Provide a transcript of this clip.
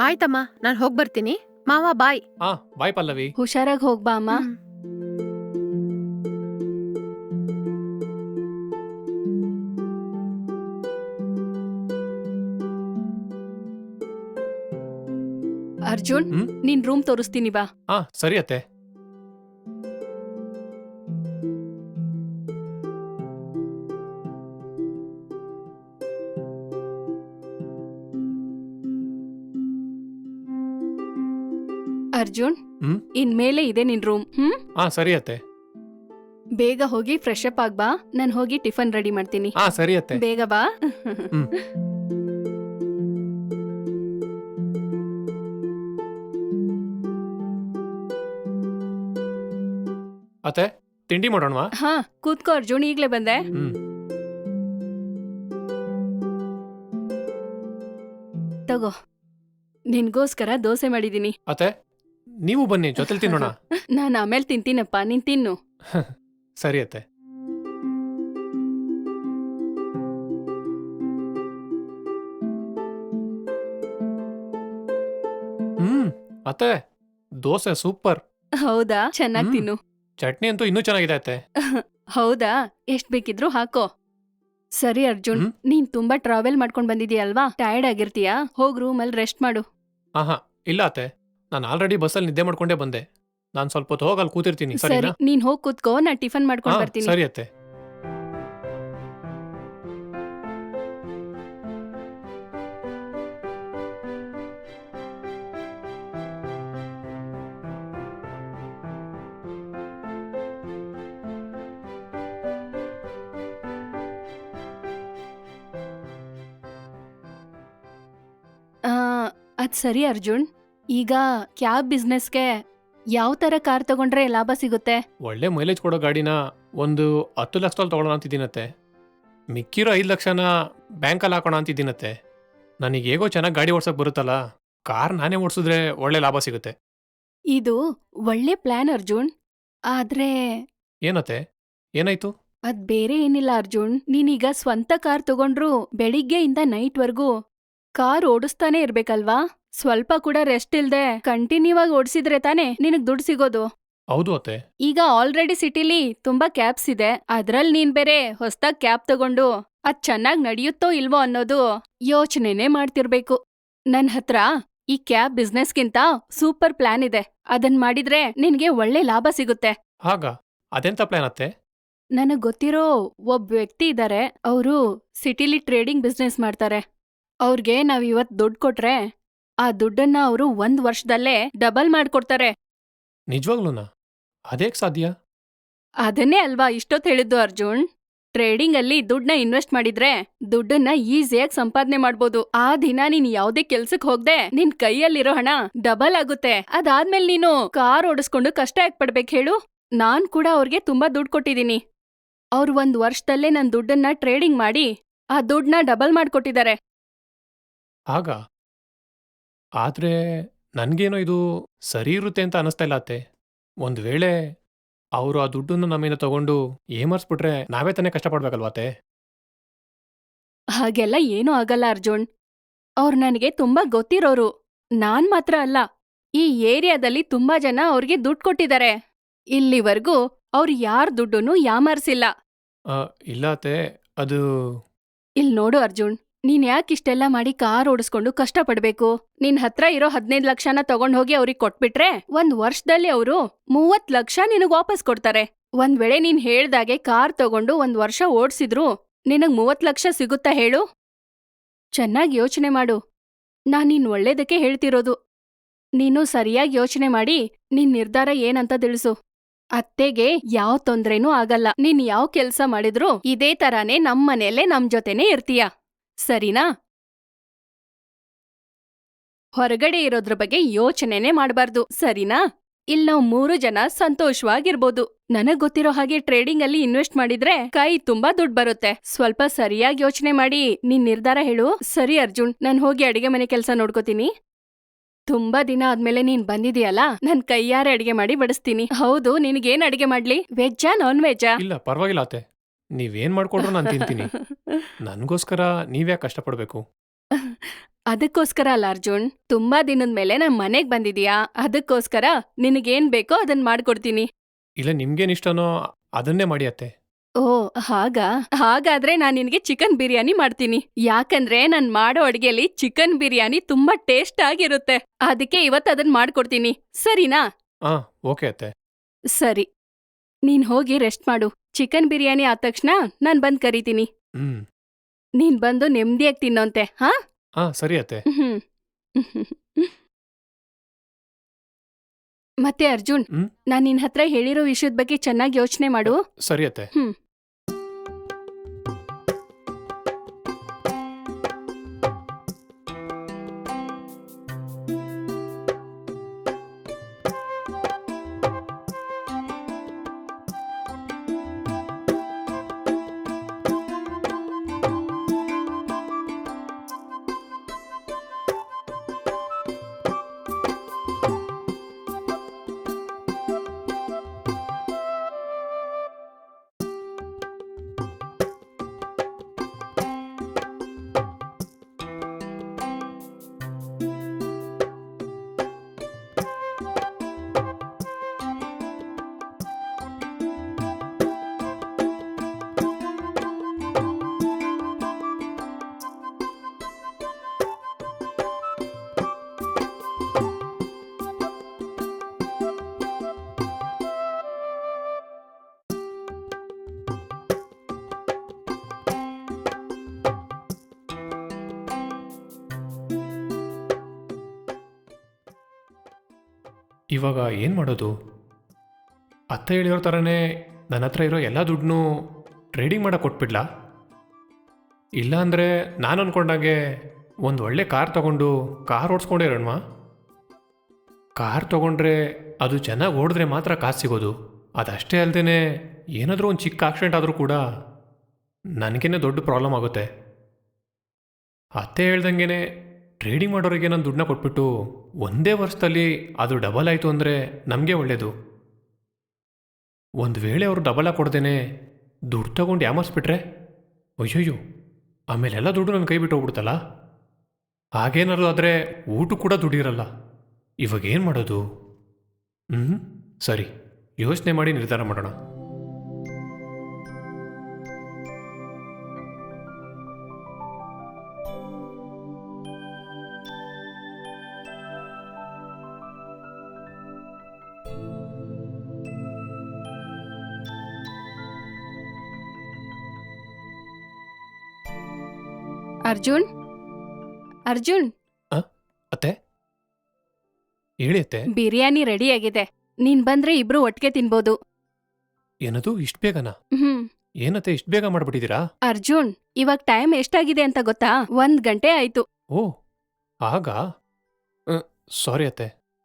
ಆಯ್ತಮ್ಮ ನಾನ್ ಹೋಗ್ ಬರ್ತೀನಿ. ಮಾವ ಬಾಯ್. ಹಾ ಬಾಯ್ ಪಲ್ಲವಿ. ಹುಷಾರಾಗಿ ಹೋಗ್ಬಾ ಅಮ್ಮ. ಹ್ಮ್. ಅರ್ಜುನ್ ಹ್ಮ್? ನಿನ್ ರೂಮ್ ತೋರಿಸ್ತೀನಿ ಬಾ. ಹಾ ಸರಿ ಅತ್ತೆ. ಅರ್ಜುನ್ ಹ್ಮ್? ಇನ್ಮೇಲೆ ಇದೆ ನಿನ್ ರೂಮ್ ಹ್ಮ್? ಹಾ ಸರಿ ಅತ್ತೆ. ಬೇಗ ಹೋಗಿ ಫ್ರೆಶ್ ಅಪ್ ಆಗ್ಬಾ ನಾನು ಹೋಗಿ ಟಿಫನ್ ರೆಡಿ ಮಾಡ್ತೀನಿ. ಹಾ ಸರಿ ಅತ್ತೆ. ಬೇಗ ಬಾ. ಹ್ಮ್. ಅತ್ತೆ ತಿಂಡಿ ಮಾಡೋಣವಾ? ಹಾ ಕೂತ್ಕೋ ಅರ್ಜುನ್ ಈಗಲೇ ಬಂದೆ. ಹ್ಮ್. ತಗೋ ನಿನ್ಗೋಸ್ಕರ ದೋಸೆ ಮಾಡಿದೀನಿ. ಅತ್ತೆ ನೀವು ಬನ್ನಿ ಜೊತೆಲಿ ತಿನ್ನೋಣ. ನಾನು ಆಮೇಲೆ ತಿಂತೀನಪ್ಪ ನೀನ್ ತಿನ್ನು. ಸರಿ ಅತ್ತೆ. ಹ್ಮ್ ಅತ್ತೆ ದೋಸೆ ಸೂಪರ್. ಹೌದಾ? ಚೆನ್ನಾಗ್ ಹ್ಮ್. ತಿನ್ನು. ಚಟ್ನಿ ಅಂತೂ ಇನ್ನೂ ಚೆನ್ನಾಗಿದೆ ಅತ್ತೆ. ಹೌದಾ? ಎಷ್ಟ್ ಬೇಕಿದ್ರು ಹಾಕೋ. ಸರಿ ಅರ್ಜುನ್ ಹ್ಮ್? ನೀನ್ ತುಂಬಾ ಟ್ರಾವೆಲ್ ಮಾಡ್ಕೊಂಡ್ ಬಂದಿದ್ಯಲ್ವಾ ಟಯರ್ಡ್ ಆಗಿರ್ತೀಯಾ? ಹೋಗ್ ರೂಮಲ್ಲಿ ರೆಸ್ಟ್ ಮಾಡು. ಆಹಾ ಇಲ್ಲ ಅತ್ತೆ. ನಾನು ಆಲ್ರೆಡಿ ಬಸ್ಸಲ್ಲಿ ನಿದ್ದೆ ಮಾಡ್ಕೊಂಡೇ ಬಂದೆ. ನಾನು ಸ್ವಲ್ಪ ಹೊತ್ತು ಹೋಗಿ ಅಲ್ಲಿ ಕೂತಿರ್ತೀನಿ ಸರಿ ಸರಿನಾ? ನೀನ್ ಹೋಗ್ ಕೂತ್ಕೋ ನಾ ಟಿಫನ್ ಮಾಡ್ಕೊಂಡು ಮಾಡ್ಕೊಂಡ್ ಬರ್ತೀನಿ. ಸರಿ ಅತ್ತೆ. ಆ, ಅದ್ ಸರಿ ಅರ್ಜುನ್. ಈಗ ಕ್ಯಾಬ್ ಬಿಸ್ನೆಸ್ಗೆ ಯಾವ ತರ ಕಾರ್ ತಗೊಂಡ್ರೆ ಲಾಭ ಸಿಗುತ್ತೆ? ಒಳ್ಳೆ ಮೈಲೇಜ್ ಕೊಡೋ ಗಾಡಿನ ಒಂದು ಹತ್ತು ಲಕ್ಷದಲ್ಲಿ ತೊಗೊಳೋಣ ಅಂತಿದ್ದೀನತ್ತೆ. ಮಿಕ್ಕಿರೋ ಐದು ಲಕ್ಷನ ಬ್ಯಾಂಕಲ್ಲಿ ಹಾಕೋಣ ಅಂತಿದ್ದೀನತ್ತೆ. ನನಗೆ ಹೇಗೋ ಚೆನ್ನಾಗಿ ಗಾಡಿ ಓಡ್ಸೋಕೆ ಬರುತ್ತಲ್ಲ ಕಾರ್ ನಾನೇ ಓಡಿಸಿದ್ರೆ ಒಳ್ಳೆ ಲಾಭ ಸಿಗುತ್ತೆ. ಇದು ಒಳ್ಳೆ ಪ್ಲಾನ್ ಅರ್ಜುನ್. ಆದ್ರೆ ಏನತ್ತೆ? ಏನಾಯ್ತು? ಅದ್ ಬೇರೆ ಏನಿಲ್ಲ ಅರ್ಜುನ್. ನೀನೀಗ ಸ್ವಂತ ಕಾರ್ ತಗೊಂಡ್ರು ಬೆಳಿಗ್ಗೆಯಿಂದ ನೈಟ್ವರ್ಗೂ ಕಾರ್ ಓಡಿಸ್ತಾನೆ ಇರ್ಬೇಕಲ್ವಾ? ಸ್ವಲ್ಪ ಕೂಡ ರೆಸ್ಟ್ ಇಲ್ದೆ ಕಂಟಿನ್ಯೂ ಆಗಿ ಓಡಿಸಿದ್ರೆ ತಾನೇ ನಿನಗ್ ದುಡ್ಡು ಸಿಗೋದು? ಹೌದು ಅತ್ತೆ. ಈಗ ಆಲ್ರೆಡಿ ಸಿಟಿಲಿ ತುಂಬಾ ಕ್ಯಾಬ್ಸ್ ಇದೆ. ಅದ್ರಲ್ಲಿ ನೀನ್ ಬೇರೆ ಹೊಸ್ದಾಗ್ ಕ್ಯಾಬ್ ತಗೊಂಡು ಅದ್ ಚೆನ್ನಾಗ್ ನಡೆಯುತ್ತೋ ಇಲ್ವೋ ಅನ್ನೋದು ಯೋಚನೆನೇ ಮಾಡ್ತಿರ್ಬೇಕು. ನನ್ ಹತ್ರ ಈ ಕ್ಯಾಬ್ ಬಿಸ್ನೆಸ್ಗಿಂತ ಸೂಪರ್ ಪ್ಲಾನ್ ಇದೆ. ಅದನ್ ಮಾಡಿದ್ರೆ ನಿನ್ಗೆ ಒಳ್ಳೆ ಲಾಭ ಸಿಗುತ್ತೆ. ಆಗ ಅದೆಂತ ಪ್ಲಾನ್ ಅತ್ತೆ? ನನಗ್ ಗೊತ್ತಿರೋ ಒಬ್ಬ ವ್ಯಕ್ತಿ ಇದ್ದಾರೆ ಅವರು ಸಿಟಿಲಿ ಟ್ರೇಡಿಂಗ್ ಬಿಸ್ನೆಸ್ ಮಾಡ್ತಾರೆ. ಅವ್ರಿಗೆ ನಾವ್ ಇವತ್ ದುಡ್ಡು ಕೊಟ್ರೆ ಆ ದುಡ್ಡನ್ನ ಅವರು ಒಂದ್ ವರ್ಷದಲ್ಲೇ ಡಬಲ್ ಮಾಡ್ಕೊಡ್ತಾರೆ. ನಿಜವಾಗ್ಲೂನಾ? ಅದೇಕ್ ಸಾಧ್ಯ? ಅದನ್ನೇ ಅಲ್ವಾ ಇಷ್ಟೊತ್ ಹೇಳಿದ್ದು ಅರ್ಜುನ್? ಟ್ರೇಡಿಂಗ್ ಅಲ್ಲಿ ದುಡ್ಡನ್ನ ಇನ್ವೆಸ್ಟ್ ಮಾಡಿದ್ರೆ ದುಡ್ಡನ್ನ ಈಸಿಯಾಗಿ ಸಂಪಾದನೆ ಮಾಡ್ಬೋದು. ಆ ದಿನ ನೀನ್ ಯಾವ್ದೇ ಕೆಲ್ಸಕ್ ಹೋಗ್ದೆ ನಿನ್ ಕೈಯಲ್ಲಿರೋ ಹಣ ಡಬಲ್ ಆಗುತ್ತೆ. ಅದಾದ್ಮೇಲೆ ನೀನು ಕಾರ್ ಓಡಿಸ್ಕೊಂಡು ಕಷ್ಟ ಯಾಕ್ ಹೇಳು. ನಾನ್ ಕೂಡ ಅವ್ರಿಗೆ ತುಂಬಾ ದುಡ್ಡು ಕೊಟ್ಟಿದ್ದೀನಿ ಅವ್ರು ಒಂದ್ ವರ್ಷದಲ್ಲೇ ನನ್ ದುಡ್ಡನ್ನ ಟ್ರೇಡಿಂಗ್ ಮಾಡಿ ಆ ದುಡ್ಡನ್ನ ಡಬಲ್ ಮಾಡ್ಕೊಟ್ಟಿದ್ದಾರೆ. ಆಗ? ಆದ್ರೆ ನನ್ಗೇನೋ ಇದು ಸರಿ ಇರುತ್ತೆ ಅಂತ ಅನಿಸ್ತಾ ಇಲ್ಲ ಅತ್ತೆ. ಒಂದ್ ವೇಳೆ ಅವರು ಆ ದುಡ್ಡನ್ನು ನಮ್ಮಿಂದ ತಗೊಂಡು ಏಮರ್ಸ್ಬಿಟ್ರೆ ನಾವೇ ತಾನೇ ಕಷ್ಟಪಡ್ಬೇಕಲ್ವಾ ಅತ್ತೆ? ಹಾಗೆಲ್ಲ ಏನೂ ಆಗಲ್ಲ ಅರ್ಜುನ್. ಅವ್ರು ನನಗೆ ತುಂಬಾ ಗೊತ್ತಿರೋರು. ನಾನ್ ಮಾತ್ರ ಅಲ್ಲ ಈ ಏರಿಯಾದಲ್ಲಿ ತುಂಬಾ ಜನ ಅವ್ರಿಗೆ ದುಡ್ಡು ಕೊಟ್ಟಿದ್ದಾರೆ. ಇಲ್ಲಿವರೆಗೂ ಅವ್ರು ಯಾರ ದುಡ್ಡನ್ನು ಯಾಮಾರ್ಸಿಲ್ಲ. ಆ, ಇಲ್ಲ ಅತ್ತೆ ಅದು ಇಲ್ ನೋಡು ಅರ್ಜುನ್ ನೀನ್ ಯಾಕಿಷ್ಟೆಲ್ಲ ಮಾಡಿ ಕಾರ್ ಓಡಿಸ್ಕೊಂಡು ಕಷ್ಟಪಡ್ಬೇಕು? ನಿನ್ ಹತ್ರ ಇರೋ ಹದಿನೈದು ಲಕ್ಷನ ತಗೊಂಡ್ ಹೋಗಿ ಅವ್ರಿಗೆ ಕೊಟ್ಬಿಟ್ರೆ ಒಂದ್ ವರ್ಷದಲ್ಲಿ ಅವರು ಮೂವತ್ ಲಕ್ಷ ನಿನಗ್ ವಾಪಸ್ ಕೊಡ್ತಾರೆ. ಒಂದ್ ವೇಳೆ ನೀನ್ ಹೇಳ್ದಾಗೆ ಕಾರ್ ತಗೊಂಡು ಒಂದ್ ವರ್ಷ ಓಡ್ಸಿದ್ರು ನಿನಗ್ ಮೂವತ್ ಲಕ್ಷ ಸಿಗುತ್ತಾ ಹೇಳು? ಚೆನ್ನಾಗಿ ಯೋಚನೆ ಮಾಡು. ನಾನ್ ನಿನ್ ಒಳ್ಳೇದಕ್ಕೆ ಹೇಳ್ತಿರೋದು. ನೀನು ಸರಿಯಾಗಿ ಯೋಚನೆ ಮಾಡಿ ನಿನ್ ನಿರ್ಧಾರ ಏನಂತ ತಿಳಿಸು. ಅತ್ತೆಗೆ ಯಾವ ತೊಂದ್ರೆನೂ ಆಗಲ್ಲ. ನೀನ್ ಯಾವ ಕೆಲ್ಸ ಮಾಡಿದ್ರು ಇದೇ ತರಾನೇ ನಮ್ಮನೇಲೆ ನಮ್ ಜೊತೆನೇ ಇರ್ತೀಯ. ಸರಿನಾ? ಹೊರಗಡೆ ಇರೋದ್ರ ಬಗ್ಗೆ ಯೋಚನೆನೇ ಮಾಡಬಾರ್ದು, ಸರಿನಾ? ಇಲ್ ನಾವು ಮೂರು ಜನ ಸಂತೋಷವಾಗಿರ್ಬೋದು. ನನಗ್ ಗೊತ್ತಿರೋ ಹಾಗೆ ಟ್ರೇಡಿಂಗ್ ಅಲ್ಲಿ ಇನ್ವೆಸ್ಟ್ ಮಾಡಿದ್ರೆ ಕೈ ತುಂಬಾ ದುಡ್ಡು ಬರುತ್ತೆ. ಸ್ವಲ್ಪ ಸರಿಯಾಗಿ ಯೋಚನೆ ಮಾಡಿ, ನಿನ್ ನಿರ್ಧಾರ ಹೇಳು. ಸರಿ ಅರ್ಜುನ್, ನಾನ್ ಹೋಗಿ ಅಡಿಗೆ ಮನೆ ಕೆಲಸ ನೋಡ್ಕೋತೀನಿ. ತುಂಬಾ ದಿನ ಆದ್ಮೇಲೆ ನೀನ್ ಬಂದಿದೀಯಲ್ಲ? ನನ್ ಕೈಯಾರೆ ಅಡಿಗೆ ಮಾಡಿ ಬಡಿಸ್ತೀನಿ. ಹೌದು, ನಿನ್ಗೇನ್ ಅಡಿಗೆ ಮಾಡ್ಲಿ? ವೆಜ್ಜಾ, ನಾನ್ ವೆಜ್ಜಾ? ಇಲ್ಲ, ಪರವಾಗಿಲ್ಲ ಅತ್ತೆ. ನೀವೇನ್ ಮಾಡ್ಕೊಂಡ್ರು ನಾನು ತಿಂತೀನಿ. ನನಗೋಸ್ಕರ ನೀವ್ಯಾಕೆ ಕಷ್ಟಪಡ್ಬೇಕು? ಅದಕ್ಕೋಸ್ಕರ ಅಲ್ಲ ಅರ್ಜುನ್ ತುಂಬಾ ದಿನದ ಮೇಲೆ ನಮ್ ಮನೆಗ್ ಬಂದಿದೀಯಾ? ಅದಕ್ಕೋಸ್ಕರ ನಿನಗೇನ್ ಬೇಕೋ ಅದನ್ ಮಾಡ್ಕೊಡ್ತೀನಿ. ಇಲ್ಲ ನಿಮ್ಗೇನ್ ಇಷ್ಟನೋ ಅದನ್ನೇ ಮಾಡಿ ಅತ್ತೆ. ಓ ಹಾಗಾ? ಹಾಗಾದ್ರೆ ನಾನ್ ನಿನಗೆ ಚಿಕನ್ ಬಿರಿಯಾನಿ ಮಾಡ್ತೀನಿ. ಯಾಕಂದ್ರೆ ನಾನ್ ಮಾಡೋ ಅಡ್ಗೆಲಿ ಚಿಕನ್ ಬಿರಿಯಾನಿ ತುಂಬಾ ಟೇಸ್ಟ್ ಆಗಿರುತ್ತೆ. ಅದಕ್ಕೆ ಇವತ್ತು ಅದನ್ ಮಾಡ್ಕೊಡ್ತೀನಿ. ಸರಿನಾ? ಆ ಓಕೆ ಅತ್ತೆ. ಸರಿ. ನೀನ್ ಹೋಗಿ ರೆಸ್ಟ್ ಮಾಡು. ಚಿಕನ್ ಬಿರಿಯಾನಿ ಆದ ತಕ್ಷಣ ನಾನ್ ಬಂದ್ ಕರಿತೀನಿ. ಹ್ಮ್. ನೀನ್ ಬಂದು ನೆಮ್ಮದಿಯಾಗಿ ತಿನ್ನೋಂತೆ ಹಾ? ಹಾ ಸರಿ ಅತ್ತೆ. ಹ್ಮ್. ಮತ್ತೆ ಅರ್ಜುನ್ ಹ್ಮ್? ನಾನ್ ನಿನ್ ಹತ್ರ ಹೇಳಿರೋ ವಿಷಯದ ಬಗ್ಗೆ ಚೆನ್ನಾಗಿ ಯೋಚನೆ ಮಾಡು. ಸರಿ ಅತ್ತೆ. ಹ್ಮ್. ಇವಾಗ ಏನು ಮಾಡೋದು? ಅತ್ತೆ ಹೇಳಿರೋ ಥರನೇ ನನ್ನ ಹತ್ರ ಇರೋ ಎಲ್ಲ ದುಡ್ಡನ್ನೂ ಟ್ರೇಡಿಂಗ್ ಮಾಡೋ ಕೊಟ್ಬಿಡ್ಲಾ? ಇಲ್ಲ ಅಂದರೆ ನಾನು ಅಂದ್ಕೊಂಡಾಗೆ ಒಂದು ಒಳ್ಳೆ ಕಾರ್ ತಗೊಂಡು ಕಾರ್ ಓಡಿಸ್ಕೊಂಡೇ ಇರೋಣ ಕಾರ್ ತಗೊಂಡ್ರೆ ಅದು ಚೆನ್ನಾಗಿ ಓಡಿದ್ರೆ ಮಾತ್ರ ಕಾಸು ಸಿಗೋದು. ಅದಷ್ಟೇ ಅಲ್ಲದೆ ಏನಾದರೂ ಒಂದು ಚಿಕ್ಕ ಆಕ್ಸಿಡೆಂಟ್ ಆದರೂ ಕೂಡ ನನಗೇನೆ ದೊಡ್ಡ ಪ್ರಾಬ್ಲಮ್ ಆಗುತ್ತೆ. ಅತ್ತೆ ಹೇಳ್ದಂಗೆ ಟ್ರೇಡಿಂಗ್ ಮಾಡೋರಿಗೆ ನಾನು ದುಡ್ಡನ್ನ ಕೊಟ್ಬಿಟ್ಟು ಒಂದೇ ವರ್ಷದಲ್ಲಿ ಅದು ಡಬಲ್ ಆಯಿತು ಅಂದರೆ ನಮಗೆ ಒಳ್ಳೆಯದು ಒಂದು ವೇಳೆ ಅವರು ಡಬಲ್ ಕೊಡ್ದೇನೆ ದುಡ್ಡು ತಗೊಂಡು ಯಾಮರ್ಸ್ಬಿಟ್ರೆ? ಅಯ್ಯಯ್ಯೋ ಆಮೇಲೆ ಎಲ್ಲ ದುಡ್ಡು ನನ್ನ ಕೈ ಬಿಟ್ಟು ಹೋಗ್ಬಿಡ್ತಲ್ಲ? ಹಾಗೇನಾದ್ರು ಆದರೆ ಊಟ ಕೂಡ ದುಡ್ಡಿರಲ್ಲ ಇವಾಗ ಏನು ಮಾಡೋದು? ಹ್ಞೂ ಸರಿ, ಯೋಚನೆ ಮಾಡಿ ನಿರ್ಧಾರ ಮಾಡೋಣ. ಅರ್ಜುನ್? ಅರ್ಜುನ್? ಅತ್ತೆ? ಹೇಳಿ ಅತ್ತೆ. ಬಿರಿಯಾನಿ ರೆಡಿ ಆಗಿದೆ. ನೀನ್ ಬಂದ್ರೆ ಇಬ್ರು ಒಟ್ಟಿಗೆ ತಿನ್ಬೋದು. ಏನದು? ಇಷ್ಟು ಬೇಗನಾ? ಹ್ಮ್. ಏನತ್ತೆ? ಇಷ್ಟು ಬೇಗ ಮಾಡ್ಬಿಟ್ಟಿದೀರಾ ಅರ್ಜುನ್ ಇವಾಗ ಟೈಮ್ ಎಷ್ಟಾಗಿದೆ ಅಂತ ಗೊತ್ತಾ? ಒಂದ್ ಗಂಟೆ ಆಯ್ತು. ಓ ಆಗ? ಸಾರಿ ಅತ್ತೆ.